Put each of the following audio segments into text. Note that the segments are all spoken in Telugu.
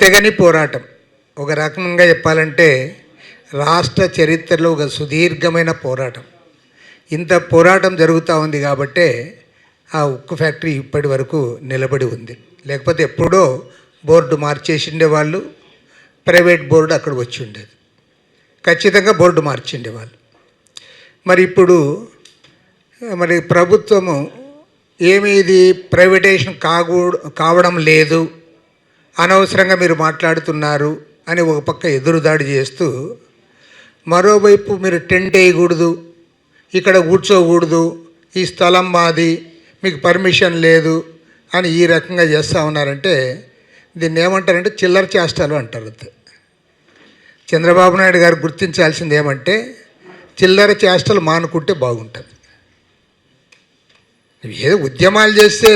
తెగని పోరాటం. ఒక రకంగా చెప్పాలంటే రాష్ట్ర చరిత్రలో ఒక సుదీర్ఘమైన పోరాటం. ఇంత పోరాటం జరుగుతూ ఉంది కాబట్టే ఆ ఉక్కు ఫ్యాక్టరీ ఇప్పటి వరకు నిలబడి ఉంది. లేకపోతే ఎప్పుడో బోర్డు మార్చేసిండే వాళ్ళు ప్రైవేట్ బోర్డు అక్కడ వచ్చి ఉండేది. ఖచ్చితంగా బోర్డు మార్చిండే వాళ్ళు. మరి ఇప్పుడు మరి ప్రభుత్వము ఏమి ఇది ప్రైవేటేషన్ కాకూ కావడం లేదు. అనవసరంగా మీరు మాట్లాడుతున్నారు అని ఒక పక్క ఎదురుదాడి చేస్తూ మరోవైపు మీరు టెంట్ వేయకూడదు ఇక్కడ కూర్చోకూడదు ఈ స్థలం మాది మీకు పర్మిషన్ లేదు అని ఈ రకంగా చేస్తూ ఉన్నారంటే దీన్ని ఏమంటారంటే చిల్లర చేష్టాలు అంటారు చంద్రబాబు నాయుడు గారు గుర్తించాల్సింది ఏమంటే చిల్లర చేష్టలు మానుకుంటే బాగుంటుంది. ఏదో ఉద్యమాలు చేస్తే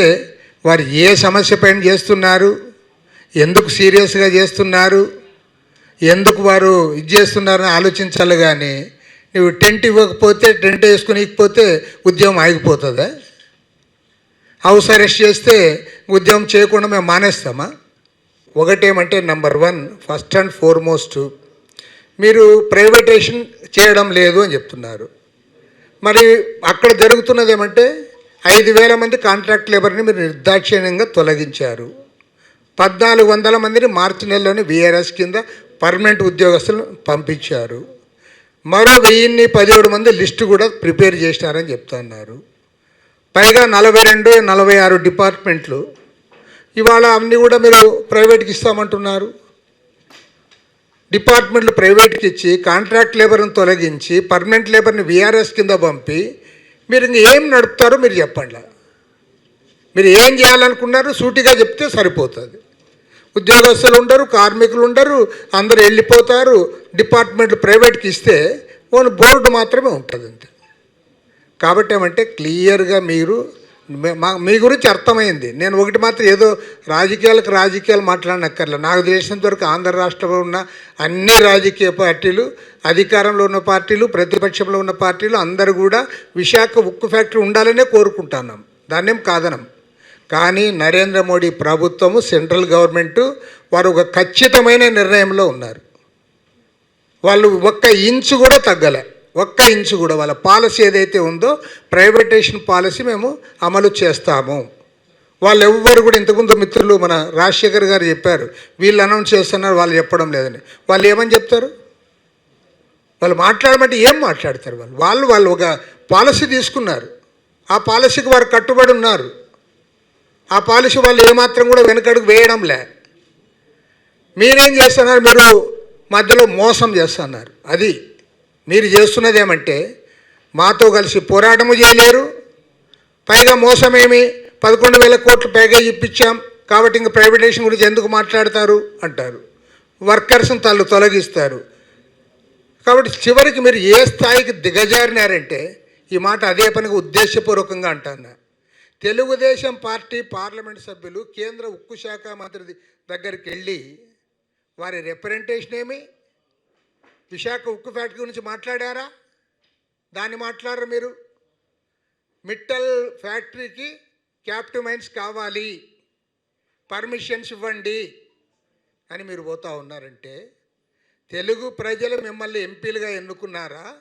వారు ఏ సమస్య పైన చేస్తున్నారు ఎందుకు సీరియస్గా చేస్తున్నారు? ఎందుకు వారు ఇది చేస్తున్నారని ఆలోచించాలి కానీ నువ్వు టెంట్ ఇవ్వకపోతే టెంట్ వేసుకుని ఇకపోతే ఉద్యమం ఆగిపోతుందా? హౌస్ అరెస్ట్ చేస్తే ఉద్యమం చేయకుండా మేము మానేస్తామా? ఒకటేమంటే number one first and foremost. మీరు ప్రైవేటేషన్ చేయడం లేదు అని చెప్తున్నారు. మరి అక్కడ జరుగుతున్నది ఏమంటే ఐదు వేల మంది కాంట్రాక్ట్ లేబర్ని మీరు నిర్దాక్షిణ్యంగా తొలగించారు. పద్నాలుగు వందల మందిని మార్చి నెలలోనే బీఆర్ఎస్ కింద పర్మనెంట్ ఉద్యోగస్తులను పంపించారు. మరో వెయ్యిన్ని పదిహేడు మంది లిస్టు కూడా ప్రిపేర్ చేసినారని చెప్తున్నారు. పైగా నలభై రెండు నలభై ఆరు డిపార్ట్మెంట్లు. ఇవాళ అన్నీ కూడా మీరు ప్రైవేట్కి ఇస్తామంటున్నారు. డిపార్ట్మెంట్లు ప్రైవేట్కి ఇచ్చి కాంట్రాక్ట్ లేబర్ని తొలగించి పర్మనెంట్ లేబర్ని విఆర్ఎస్ కింద పంపి మీరు ఇంక ఏం నడుపుతారో మీరు చెప్పండి. మీరు ఏం చేయాలనుకున్నారు సూటిగా చెప్తే సరిపోతుంది. ఉద్యోగస్తులు ఉండరు కార్మికులు ఉండరు అందరు వెళ్ళిపోతారు డిపార్ట్మెంట్లు ప్రైవేట్కి ఇస్తే ఓన్ బోర్డు మాత్రమే ఉంటుంది అంతే. కాబట్టి ఏమంటే క్లియర్గా మీరు మా మీ గురించి అర్థమైంది. నేను ఒకటి మాత్రం ఏదో రాజకీయాలకు రాజకీయాలు మాట్లాడనక్కర్లే. నాకు తెలిసినంత వరకు ఆంధ్ర రాష్ట్రంలో ఉన్న అన్ని రాజకీయ పార్టీలు అధికారంలో ఉన్న పార్టీలు ప్రతిపక్షంలో ఉన్న పార్టీలు అందరూ కూడా విశాఖ ఉక్కు ఫ్యాక్టరీ ఉండాలనే కోరుకుంటున్నాం. దాన్నేం కాదనం. కానీ నరేంద్ర మోడీ ప్రభుత్వము సెంట్రల్ గవర్నమెంట్ వారు ఒక ఖచ్చితమైన నిర్ణయంలో ఉన్నారు. వాళ్ళు ఒక్క ఇంచు కూడా తగ్గలే. ఒక్క ఇంచు కూడా వాళ్ళ పాలసీ ఏదైతే ఉందో ప్రైవేటేషన్ పాలసీ మేము అమలు చేస్తాము. వాళ్ళు ఎవ్వరు కూడా ఇంతకుముందు మిత్రులు మన రాజశేఖర్ గారు చెప్పారు వీళ్ళు అనౌన్స్ చేస్తున్నారు వాళ్ళు చెప్పడం లేదని. వాళ్ళు ఏమని చెప్తారు? వాళ్ళు మాట్లాడమంటే ఏం మాట్లాడతారు వాళ్ళు? వాళ్ళు వాళ్ళు ఒక పాలసీ తీసుకున్నారు. ఆ పాలసీకి వారు కట్టుబడి ఉన్నారు. ఆ పాలసీ వాళ్ళు ఏమాత్రం కూడా వెనకడుగు వేయడంలే. మీరేం చేస్తున్నారు? మీరు మధ్యలో మోసం చేస్తున్నారు. అది మీరు చేస్తున్నది ఏమంటే మాతో కలిసి పోరాటము చేయలేరు. పైగా మోసమేమి? పదకొండు వేల కోట్లు పైగా ఇప్పించాం. కాబట్టి ఇంక ప్రైవేటేషన్ గురించి ఎందుకు మాట్లాడతారు? అంటారు. వర్కర్స్ని తల్లు తొలగిస్తారు. కాబట్టి చివరికి మీరు ఏ స్థాయికి దిగజారినారంటే ఈ మాట అదే పనికి ఉద్దేశపూర్వకంగా అంటున్నారు తెలుగుదేశం పార్టీ పార్లమెంట్ సభ్యులు కేంద్ర ఉక్కు శాఖ మంత్రి దగ్గరికి వెళ్ళి వారి రిప్రజెంటేషన్ ఏమి? విశాఖ ఉక్కు ఫ్యాక్టరీ గురించి మాట్లాడారా? దాన్ని మాట్లాడరు మీరు. మిట్టల్ ఫ్యాక్టరీకి క్యాప్టివ్ మైన్స్ కావాలి. పర్మిషన్స్ ఇవ్వండి అని మీరు పోతా ఉన్నారంటే తెలుగు ప్రజలు మిమ్మల్ని ఎంపీలుగా ఎన్నుకున్నారా?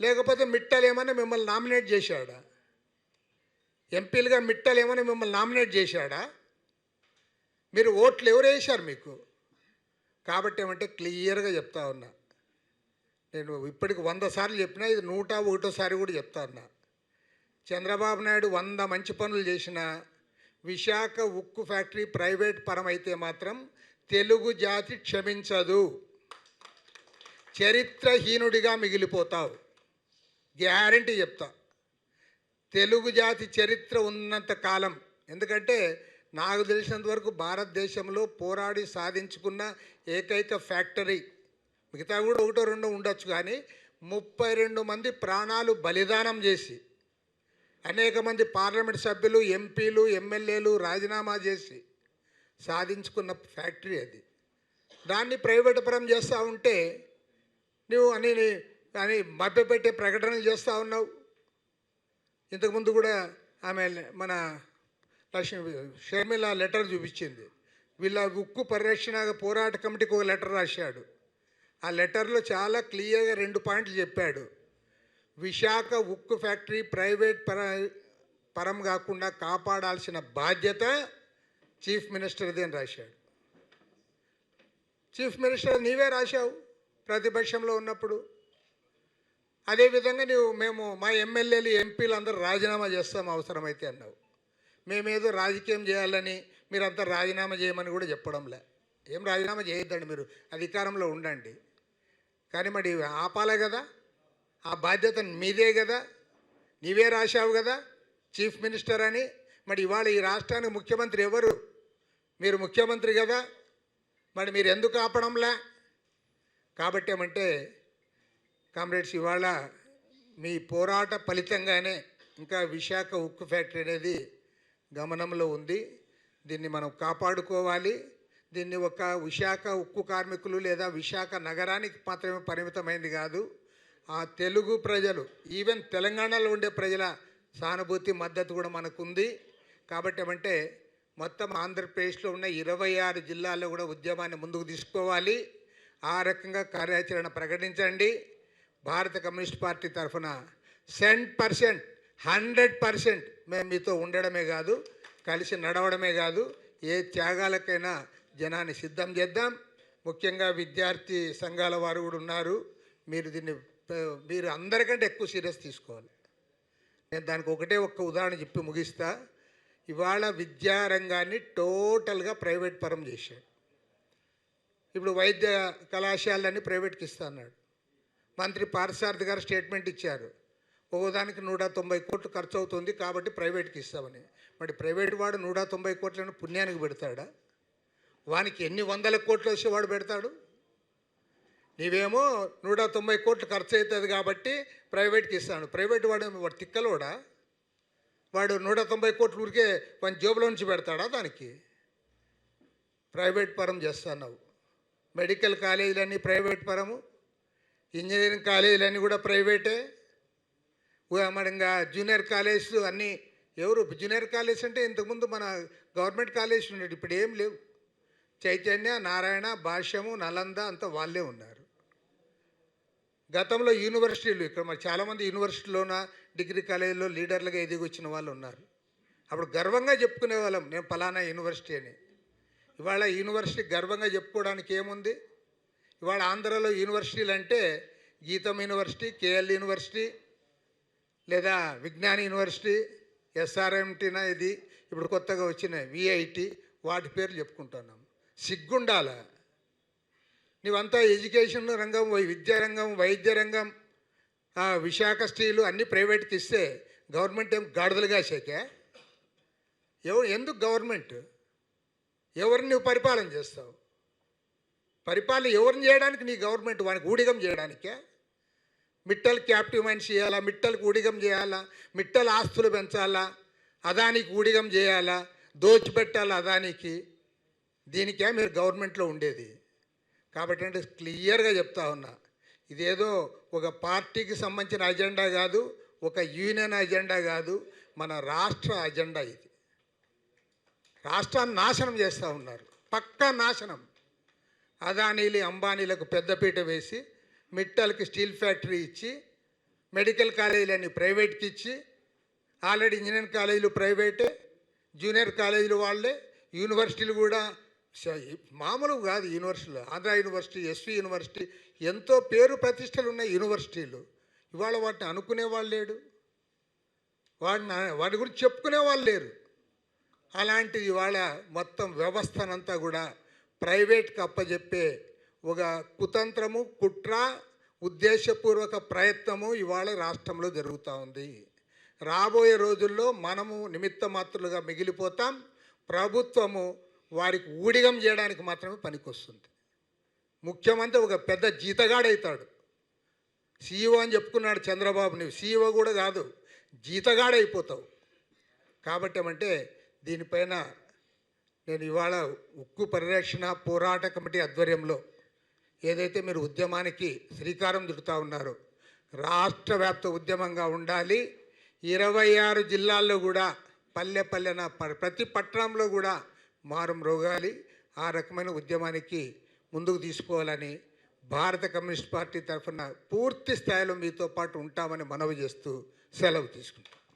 లేకపోతే మిట్టల్ ఏమన్నా మిమ్మల్ని నామినేట్ చేశాడా? ఎంపీలుగా మిట్టలు ఏమైనా మిమ్మల్ని నామినేట్ చేశాడా? మీరు ఓట్లు ఎవరు వేశారు మీకు? కాబట్టి ఏమంటే క్లియర్గా చెప్తా ఉన్నా. నేను ఇప్పటికి వంద సార్లు చెప్పినా ఇది నూట ఒకటోసారి కూడా చెప్తా ఉన్నా. చంద్రబాబు నాయుడు వంద మంచి పనులు చేసిన విశాఖ ఉక్కు ఫ్యాక్టరీ ప్రైవేట్ పరం అయితే మాత్రం తెలుగు జాతి క్షమించదు. చరిత్రహీనుడిగా మిగిలిపోతావు. గ్యారంటీ చెప్తా. తెలుగు జాతి చరిత్ర ఉన్నంత కాలం. ఎందుకంటే నాకు తెలిసినంత వరకు భారతదేశంలో పోరాడి సాధించుకున్న ఏకైక ఫ్యాక్టరీ మిగతా కూడా ఒకటో రెండో ఉండొచ్చు కానీ ముప్పై రెండు మంది ప్రాణాలు బలిదానం చేసి అనేక మంది పార్లమెంట్ సభ్యులు ఎంపీలు ఎమ్మెల్యేలు రాజీనామా చేసి సాధించుకున్న ఫ్యాక్టరీ అది. దాన్ని ప్రైవేట్ పరం చేస్తూ ఉంటే నువ్వు అని అని మభ్యపెట్టే ప్రకటనలు చేస్తూ ఉన్నావు. ఇంతకుముందు కూడా ఆమె మన లక్ష్మి షర్మిల లెటర్ చూపించింది. వీళ్ళ ఉక్కు పరిరక్షణ పోరాట కమిటీకి ఒక లెటర్ రాశాడు. ఆ లెటర్లో చాలా క్లియర్గా రెండు పాయింట్లు చెప్పాడు. విశాఖ ఉక్కు ఫ్యాక్టరీ ప్రైవేట్ పర పరం కాకుండా కాపాడాల్సిన బాధ్యత చీఫ్ మినిస్టర్ది అని రాశాడు. చీఫ్ మినిస్టర్ నీవే రాశావు ప్రతిపక్షంలో ఉన్నప్పుడు. అదేవిధంగా నువ్వు మేము మా ఎమ్మెల్యేలు ఎంపీలు అందరూ రాజీనామా చేస్తాం అవసరమైతే అన్నావు. మేమేదో రాజకీయం చేయాలని మీరంతా రాజీనామా చేయమని కూడా చెప్పడంలే. ఏం రాజీనామా చేయొద్దండి మీరు అధికారంలో ఉండండి. కానీ మరి ఆపాలే కదా ఆ బాధ్యత మీదే కదా నీవే రాశావు కదా చీఫ్ మినిస్టర్ అని. మరి ఇవాళ ఈ రాష్ట్రానికి ముఖ్యమంత్రి ఎవరు? మీరు ముఖ్యమంత్రి కదా మరి మీరు ఎందుకు ఆపడంలే? కాబట్టి ఏమంటే కామ్రేడ్స్ ఇవాళ మీ పోరాట ఫలితంగానే ఇంకా విశాఖ ఉక్కు ఫ్యాక్టరీ అనేది గమనంలో ఉంది. దీన్ని మనం కాపాడుకోవాలి. దీన్ని ఒక విశాఖ ఉక్కు కార్మికులు లేదా విశాఖ నగరానికి మాత్రమే పరిమితమైంది కాదు ఆ తెలుగు ప్రజలు ఈవెన్ తెలంగాణలో ఉండే ప్రజల సానుభూతి మద్దతు కూడా మనకుంది. కాబట్టి ఏమంటే మొత్తం ఆంధ్రప్రదేశ్లో ఉన్న ఇరవై ఆరు జిల్లాల్లో కూడా ఉద్యమాన్ని ముందుకు తీసుకోవాలి. ఆ రకంగా కార్యాచరణ ప్రకటించండి. భారత కమ్యూనిస్ట్ పార్టీ తరఫున సెంట్ పర్సెంట్ హండ్రెడ్ పర్సెంట్ మేము మీతో ఉండడమే కాదు కలిసి నడవడమే కాదు ఏ త్యాగాలకైనా జనాన్ని సిద్ధం చేద్దాం. ముఖ్యంగా విద్యార్థి సంఘాల వారు కూడా ఉన్నారు. మీరు దీన్ని మీరు అందరికంటే ఎక్కువ సీరియస్ తీసుకోవాలి. నేను దానికి ఒకటే ఒక్క ఉదాహరణ చెప్పి ముగిస్తా. ఇవాళ విద్యారంగాన్ని టోటల్గా ప్రైవేట్ పరం చేశాడు. ఇప్పుడు వైద్య కళాశాలన్నీ ప్రైవేట్కి ఇస్తా అన్నాడు. మంత్రి పార్థసారథి గారు స్టేట్మెంట్ ఇచ్చారు. ఒకదానికి నూట తొంభై కోట్లు ఖర్చు అవుతుంది కాబట్టి ప్రైవేట్కి ఇస్తామని. మరి ప్రైవేట్ వాడు నూట తొంభై కోట్లను పుణ్యానికి పెడతాడా? వానికి ఎన్ని వందల కోట్లు వచ్చి వాడు పెడతాడు? నీవేమో నూట తొంభై కోట్లు ఖర్చు అవుతుంది కాబట్టి ప్రైవేట్కి ఇస్తాను. ప్రైవేట్ వాడు వాడు తిక్కలోడా? వాడు నూట తొంభై కోట్లు ఊరికే వాని జేబులో నుంచి పెడతాడా దానికి? ప్రైవేట్ పరం చేస్తున్నావు. మెడికల్ కాలేజీలన్నీ ప్రైవేట్ పరము. ఇంజనీరింగ్ కాలేజీలన్నీ కూడా ప్రైవేటే. ఉ- జూనియర్ కాలేజ్ అన్నీ ఎవరు జూనియర్ కాలేజ్ అంటే ఇంతకుముందు మన గవర్నమెంట్ కాలేజ్ ఉండేది ఇప్పుడు ఏం లేవు. చైతన్య నారాయణ భాష్యము నలంద అంతా వాళ్ళే ఉన్నారు. గతంలో యూనివర్సిటీలు ఇక్కడ మరి చాలామంది యూనివర్సిటీలోన డిగ్రీ కాలేజీలో లీడర్లుగా ఎదిగి వచ్చిన వాళ్ళు ఉన్నారు. అప్పుడు గర్వంగా చెప్పుకునే వాళ్ళం నేను ఫలానా యూనివర్సిటీ అని. ఇవాళ యూనివర్సిటీ గర్వంగా చెప్పుకోవడానికి ఏముంది? ఇవాళ ఆంధ్రలో యూనివర్సిటీలు అంటే గీతం యూనివర్సిటీ కేఎల్ యూనివర్సిటీ లేదా విజ్ఞాన యూనివర్సిటీ ఎస్ఆర్ఎంటీనా ఇది ఇప్పుడు కొత్తగా వచ్చిన విఐటి వాటి పేర్లు చెప్పుకుంటున్నాం. సిగ్గుండాల? నీవంతా ఎడ్యుకేషన్ రంగం వై- వైద్య రంగం విశాఖ స్టీలు అన్నీ ప్రైవేట్కి ఇస్తే గవర్నమెంట్ ఏం గాడిదలుగా చేకే ఎవ ఎందుకు గవర్నమెంట్? ఎవరిని నువ్వు పరిపాలన చేస్తావు? పరిపాలన ఎవరిని చేయడానికి? నీ గవర్నమెంట్ వానికి ఊడిగం చేయడానికే. మిట్టల్ క్యాప్టివ్ మైన్స్ చేయాలా? మిట్టల్కి ఊడిగం చేయాలా? మిట్టల్ ఆస్తులు పెంచాలా? అదానికి ఊడిగం చేయాలా? దోచిపెట్టాలా అదానికి? దీనికే మీరు గవర్నమెంట్లో ఉండేది. కాబట్టి అంటే క్లియర్గా చెప్తా ఉన్నా. ఇదేదో ఒక పార్టీకి సంబంధించిన అజెండా కాదు ఒక యూనియన్ అజెండా కాదు మన రాష్ట్ర అజెండా ఇది. రాష్ట్రాన్ని నాశనం చేస్తూ ఉన్నారు. పక్కా నాశనం. అదానీలు అంబానీలకు పెద్దపీట వేసి మిట్టల్కి స్టీల్ ఫ్యాక్టరీ ఇచ్చి మెడికల్ కాలేజీలన్నీ ప్రైవేట్కి ఇచ్చి ఆల్రెడీ ఇంజనీరింగ్ కాలేజీలు ప్రైవేటే జూనియర్ కాలేజీలు వాళ్ళే యూనివర్సిటీలు కూడా మామూలు కాదు యూనివర్సిటీలు. ఆంధ్ర యూనివర్సిటీ ఎస్వి యూనివర్సిటీ ఎంతో పేరు ప్రతిష్టలు ఉన్న యూనివర్సిటీలు. ఇవాళ వాటిని అనుకునే వాళ్ళు లేడు. వాడిని వాటి గురించి చెప్పుకునే వాళ్ళు లేరు. అలాంటి ఇవాళ మొత్తం వ్యవస్థనంతా కూడా ప్రైవేట్కి అప్పజెప్పే ఒక కుతంత్రము కుట్ర ఉద్దేశపూర్వక ప్రయత్నము ఇవాళ రాష్ట్రంలో జరుగుతూ ఉంది. రాబోయే రోజుల్లో మనము నిమిత్త మాత్రులుగా మిగిలిపోతాం. ప్రభుత్వము వారికి ఊడిగం చేయడానికి మాత్రమే పనికొస్తుంది. ముఖ్యమంత్రి ఒక పెద్ద జీతగాడవుతాడు సీఈఓ అని చెప్పుకున్నాడు చంద్రబాబు నువ్వు సీఈఓ కూడా కాదు జీతగాడైపోతావు. కాబట్టి ఏమంటే దీనిపైన నేను ఇవాళ ఉక్కు పరిరక్షణ పోరాట కమిటీ ఆధ్వర్యంలో ఏదైతే మీరు ఉద్యమానికి శ్రీకారం చుడుతూ ఉన్నారో రాష్ట్ర వ్యాప్త ఉద్యమంగా ఉండాలి. ఇరవై ఆరు జిల్లాల్లో కూడా పల్లె పల్లెన ప- ప్రతి పట్టణంలో కూడా మారం రోగాలి. ఆ రకమైన ఉద్యమానికి ముందుకు తీసుకోవాలని భారత కమ్యూనిస్ట్ పార్టీ తరఫున పూర్తి స్థాయిలో మీతో పాటు ఉంటామని మనవి చేస్తూ సెలవు తీసుకుంటాం